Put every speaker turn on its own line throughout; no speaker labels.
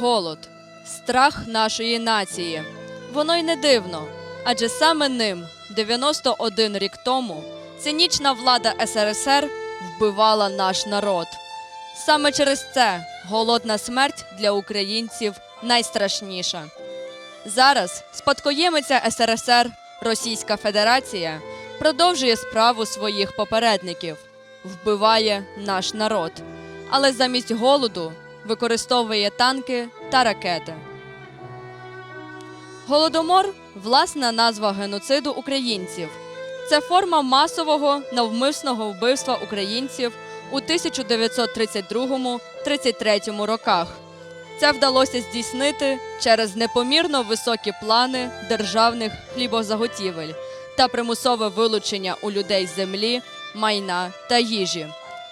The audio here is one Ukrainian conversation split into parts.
голод, страх нашої нації. Воно й не дивно, адже саме ним 91 рік тому цинічна влада СРСР вбивала наш народ. Саме через це голодна смерть для українців найстрашніша. Зараз спадкоємиця СРСР Російська Федерація продовжує справу своїх попередників, вбиває наш народ, але замість голоду використовує танки та ракети. Голодомор власна назва геноциду українців. Це форма масового навмисного вбивства українців у 1932-33 роках. Це вдалося здійснити через непомірно високі плани державних хлібозаготівель та примусове вилучення у людей землі, майна та їжі,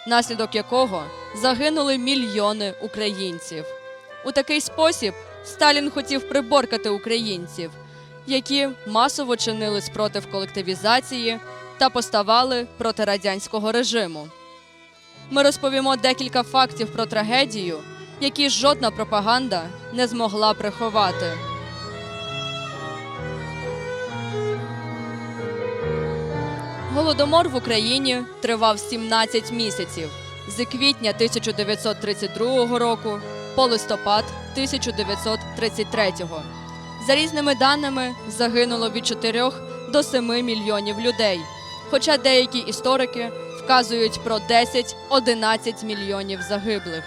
наслідок якого загинули мільйони українців. У такий спосіб Сталін хотів приборкати українців, які масово чинили спротив колективізації та поставали проти радянського режиму. Ми розповімо декілька фактів про трагедію, які жодна пропаганда не змогла приховати. Голодомор в Україні тривав 17 місяців з квітня 1932 року по листопад 1933. За різними даними загинуло від 4 до 7 мільйонів людей, хоча деякі історики вказують про 10-11 мільйонів загиблих.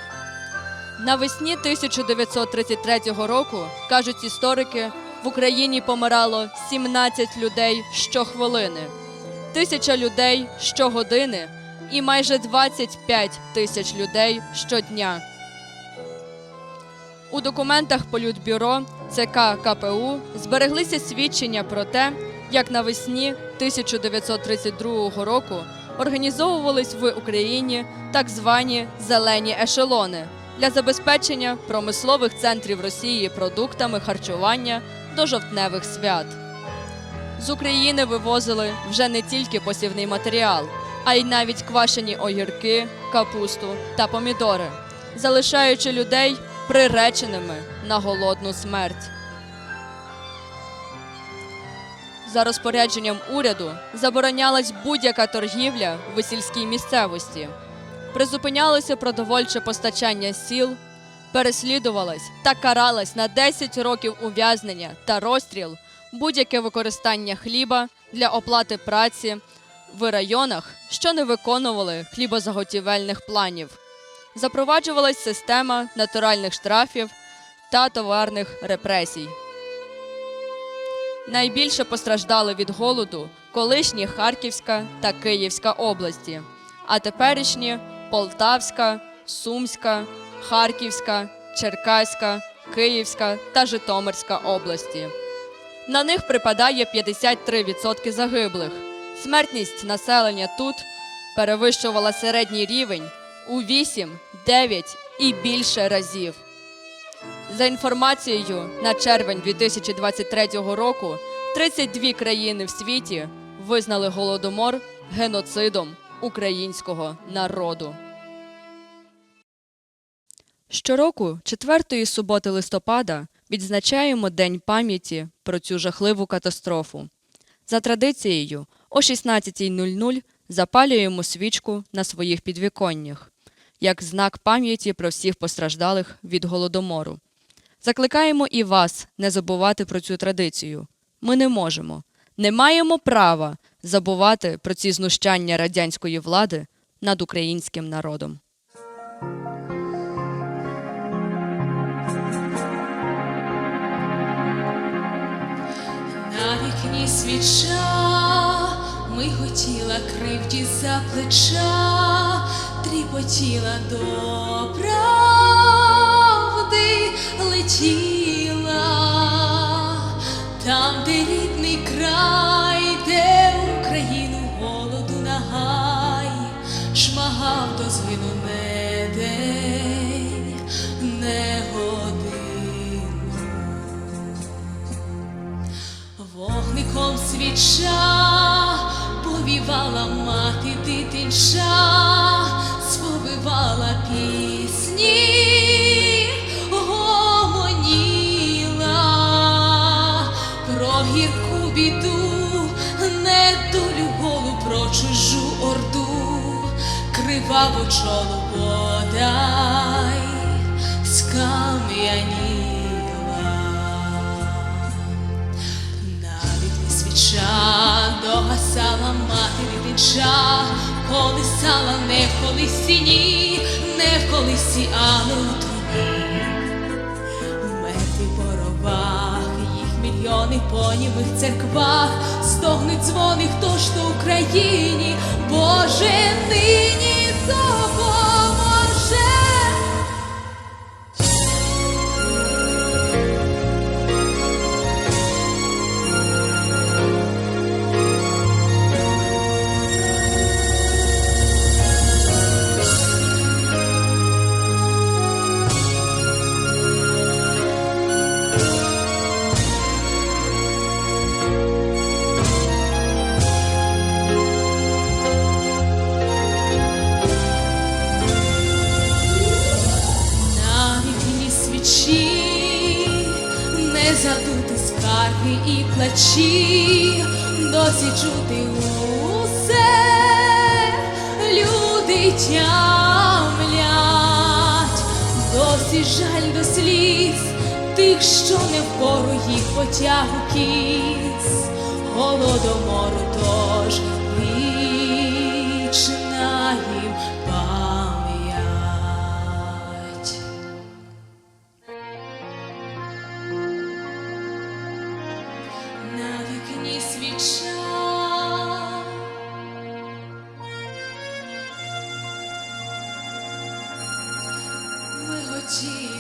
Навесні 1933 року, кажуть історики, в Україні помирало 17 людей щохвилини, тисяча людей щогодини і майже 25 тисяч людей щодня. У документах Політбюро ЦК КПУ збереглися свідчення про те, як навесні 1932 року організовувались в Україні так звані зелені ешелони для забезпечення промислових центрів Росії продуктами харчування до жовтневих свят. З України вивозили вже не тільки посівний матеріал, а й навіть квашені огірки, капусту та помідори, залишаючи людей приреченими на голодну смерть. За розпорядженням уряду заборонялась будь-яка торгівля в сільській місцевості, призупинялося продовольче постачання сіл, переслідувалась та каралась на 10 років ув'язнення та розстріл будь-яке використання хліба для оплати праці в районах, що не виконували хлібозаготівельних планів. Запроваджувалась система натуральних штрафів та товарних репресій. Найбільше постраждали від голоду колишні Харківська та Київська області, а теперішні Полтавська, Сумська, Харківська, Черкаська, Київська та Житомирська області. На них припадає 53% загиблих. Смертність населення тут перевищувала середній рівень у 8, 9 і більше разів. За інформацією на червень 2023 року, 32 країни в світі визнали голодомор геноцидом українського народу. Щороку, четвертої суботи листопада, відзначаємо День пам'яті про цю жахливу катастрофу. За традицією, о 16.00 запалюємо свічку на своїх підвіконнях, як знак пам'яті про всіх постраждалих від голодомору. Закликаємо і вас не забувати про цю традицію. Ми не можемо, не маємо права забувати про ці знущання радянської влади над українським народом.
Свіча. Миготіла кривді за плеча, тріпотіла до правди летіла, там, де рідний край, свіча, повівала мати дитинча, сповивала пісні, гомоніла про гірку біду, недолю голу про чужу орду, криваво чоло бодай скам'яні. Дича, колисала не в колисі ні, не в колисі, але у труні. Мертвих боровах їх мільйони по німих церквах стогнуть дзвони, хто ж то Україні, Боже, нині допоможе. Не задути скарги і плачі, досі чути усе, люди тямлять, досі жаль до сліз тих, що не впору їх потягу кіс, голодомору тож 起。